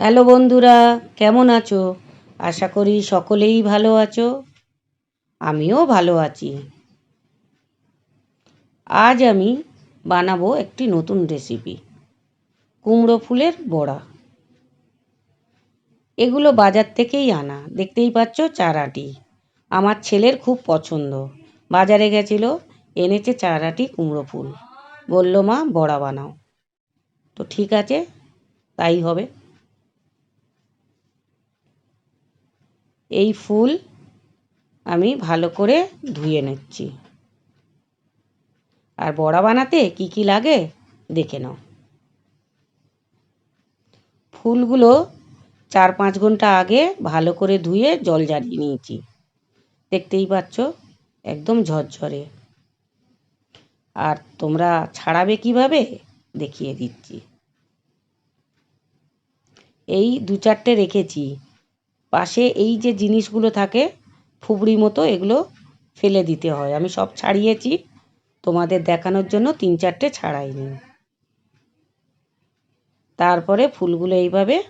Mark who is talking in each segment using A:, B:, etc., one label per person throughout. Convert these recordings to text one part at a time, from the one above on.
A: Hello বন্ধুরা, কেমন আছো? আশা করি সকলেই ভালো আছো। আমিও ভালো আছি। আজ আমি বানাবো একটি নতুন রেসিপি কুমড়ো ফুলের বড়া। এগুলো বাজার থেকেই আনা, দেখতেই পাচ্ছ চারাটি। আমার ছেলের খুব পছন্দ। বাজারে গেছিল, এনেছে চারাটি কুমড়ো ফুল। বলল, মা, বড়া বানাও। তো ঠিক আছে, তাই হবে। এই ফুল আমি ভালো করে ধুয়ে নিচ্ছি। আর বড়া বানাতে কি কি লাগে দেখে নাও। ফুলগুলো চার পাঁচ ঘণ্টা আগে ভালো করে ধুয়ে জল ঝারিয়ে নিয়েছি। দেখতেই পাচ্ছ, একদম ঝরঝরে। আর তোমরা ছাড়াবে কীভাবে দেখিয়ে দিচ্ছি। এই দু চারটে রেখেছি। পাশে এই যে জিনিসগুলো থাকে ফুবড়ি মতো, এগুলো ফেলে দিতে হয়। আমি সব ছাড়িয়েছি, তোমাদের দেখানোর জন্য তিন চারটে ছাড়াইনি তারপরে ফুলগুলো এইভাবে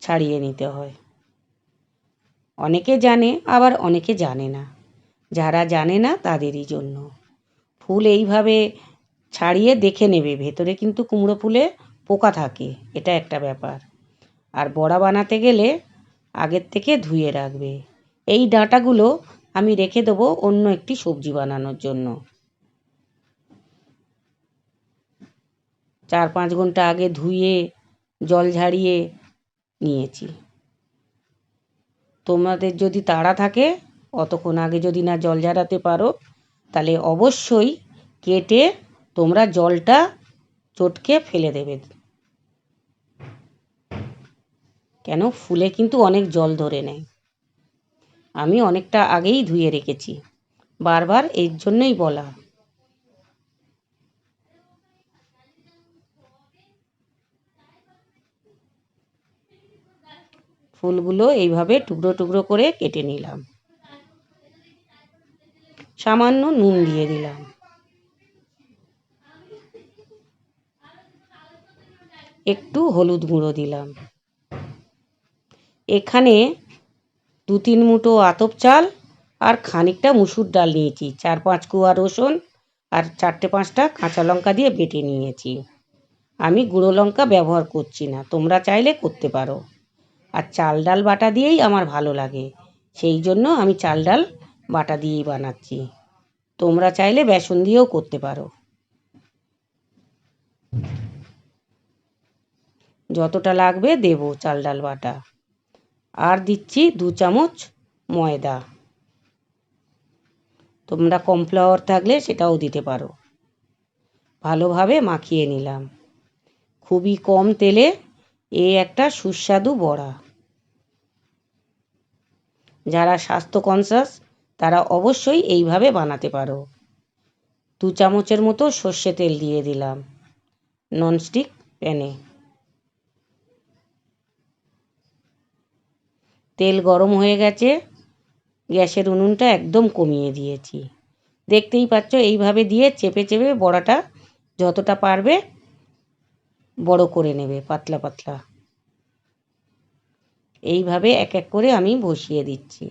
A: ছাড়িয়ে নিতে হয়। অনেকে জানে, আবার অনেকে জানে না। যারা জানে না, তাদেরই জন্য। ফুল এইভাবে ছাড়িয়ে দেখে নেবে, ভেতরে কিন্তু কুমড়ো ফুলে পোকা থাকে, এটা একটা ব্যাপার। আর বড়া বানাতে গেলে আগের থেকে ধুয়ে রাখবে। এই ডাঁটাগুলো আমি রেখে দেবো অন্য একটি সবজি বানানোর জন্য। চার পাঁচ ঘণ্টা আগে ধুয়ে, জল ঝারিয়ে নিয়েছি। তোমাদের যদি তাড়া থাকে, অতক্ষণ আগে যদি না জল ঝাড়াতে পারো, তাহলে অবশ্যই কেটে তোমরা জলটা চটকে ফেলে দেবে। কেন? ফুলে কিন্তু অনেক জল ধরে নেয়। আমি অনেকটা আগেই ধুয়ে রেখেছি। বারবার এর জন্যই বলা। ফুলগুলো এইভাবে টুকরো টুকরো করে কেটে নিলাম। সামান্য নুন দিয়ে দিলাম। একটু হলুদ গুঁড়ো দিলাম। এখানে দু তিন মুঠো আতপ চাল আর খানিকটা মুসুর ডাল নিয়েছি। চার পাঁচ কুয়া রসুন আর চারটে পাঁচটা কাঁচা লঙ্কা দিয়ে বেটে নিয়েছি। আমি গুঁড়ো লঙ্কা ব্যবহার করছি না, তোমরা চাইলে করতে পারো। আর চাল ডাল বাটা দিয়েই আমার ভালো লাগে, সেই জন্য আমি চাল ডাল বাটা দিয়েই বানাচ্ছি। তোমরা চাইলে বেসন দিয়েও করতে পারো। যতটা লাগবে দেবো চাল ডাল বাটা। আর দিচ্ছি দু চামচ ময়দা। তোমরা কর্নফ্লাওয়ার থাকলে সেটাও দিতে পারো। ভালোভাবে মাখিয়ে নিলাম। খুবই কম তেলে এ একটা সুস্বাদু বড়া। যারা স্বাস্থ্য কনসাস তারা অবশ্যই এইভাবে বানাতে পারো। দু চামচের মতো সর্ষে তেল দিয়ে দিলাম। ননস্টিক প্যানে। তেল গরম হয়ে গেছে, গ্যাসের উনুনটা একদম কমিয়ে দিয়েছি। দেখতেই পাচ্ছ, এইভাবে দিয়ে চেপে চেপে বড়াটা যতটা পারবে বড় করে নেবে, পাতলা পাতলা। এইভাবে এক এক করে আমি বসিয়ে দিচ্ছি।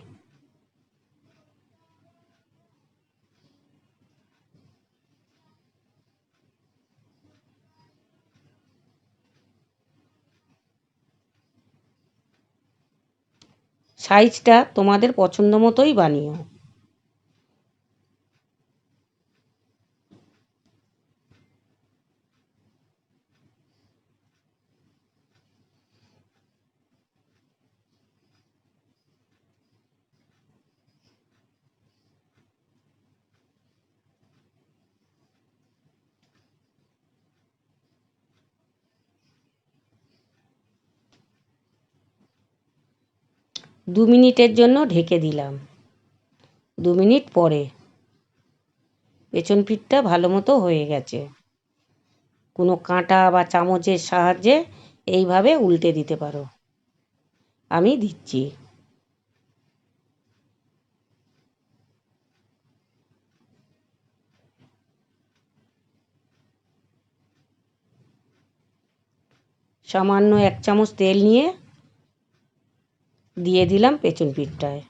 A: সাইজটা তোমাদের পছন্দ মতোই বানিও। দু মিনিটের জন্য ঢেকে দিলাম। দু মিনিট পরে। পেছন পিঠটা ভালো মতো হয়ে গেছে। কোনো কাঁটা বা চামচের সাহায্যে এইভাবে উল্টে দিতে পারো। আমি দিচ্ছি। সামান্য এক চামচ তেল নিয়ে দিয়ে দিলাম পেছন পিঠটায়।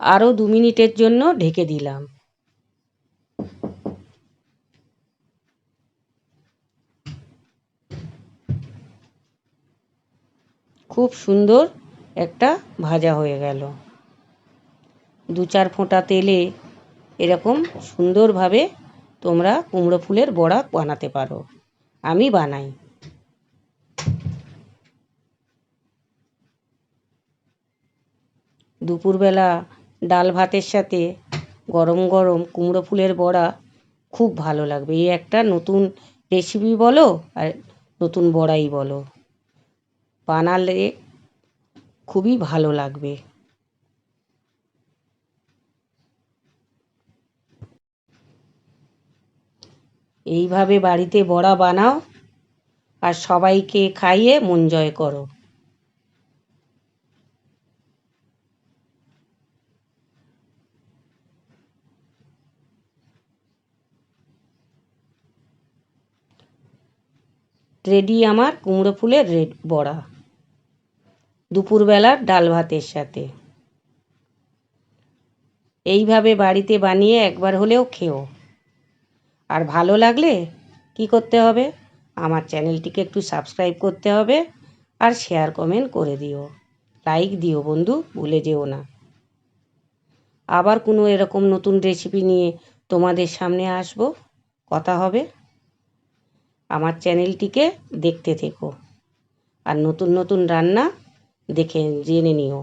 A: আরও দু মিনিটের জন্য ঢেকে দিলাম। খুব সুন্দর একটা ভাজা হয়ে গেল। দু চার ফোঁটা তেলে এরকম সুন্দরভাবে তোমরা কুমড়ো ফুলের বড়া বানাতে পারো। আমি বানাই। দুপুরবেলা ডাল ভাতের সাথে গরম গরম কুমড়ো ফুলের বড়া খুব ভালো লাগবে। এই একটা নতুন রেসিপি বলো আর নতুন বড়াই বলো। বানালে খুবই ভালো লাগবে। এইভাবে বাড়িতে বড়া বানাও আর সবাইকে খাইয়ে মন জয় করো। রেডি আমার কুমড়ো ফুলের রেড বড়া। দুপুরবেলার ডাল ভাতের সাথে। এইভাবে বাড়িতে বানিয়ে একবার হলেও খেও। আর ভালো লাগলে কি করতে হবে? আমার চ্যানেলটিকে একটু সাবস্ক্রাইব করতে হবে আর শেয়ার কমেন্ট করে দিও। লাইক দিও বন্ধু, ভুলে যেও না। আবার কোনো এরকম নতুন রেসিপি নিয়ে তোমাদের সামনে আসব। কথা হবে। আমার চ্যানেলটিকে দেখতে থেকো। আর নতুন নতুন রান্না দেখে জেনে নিও।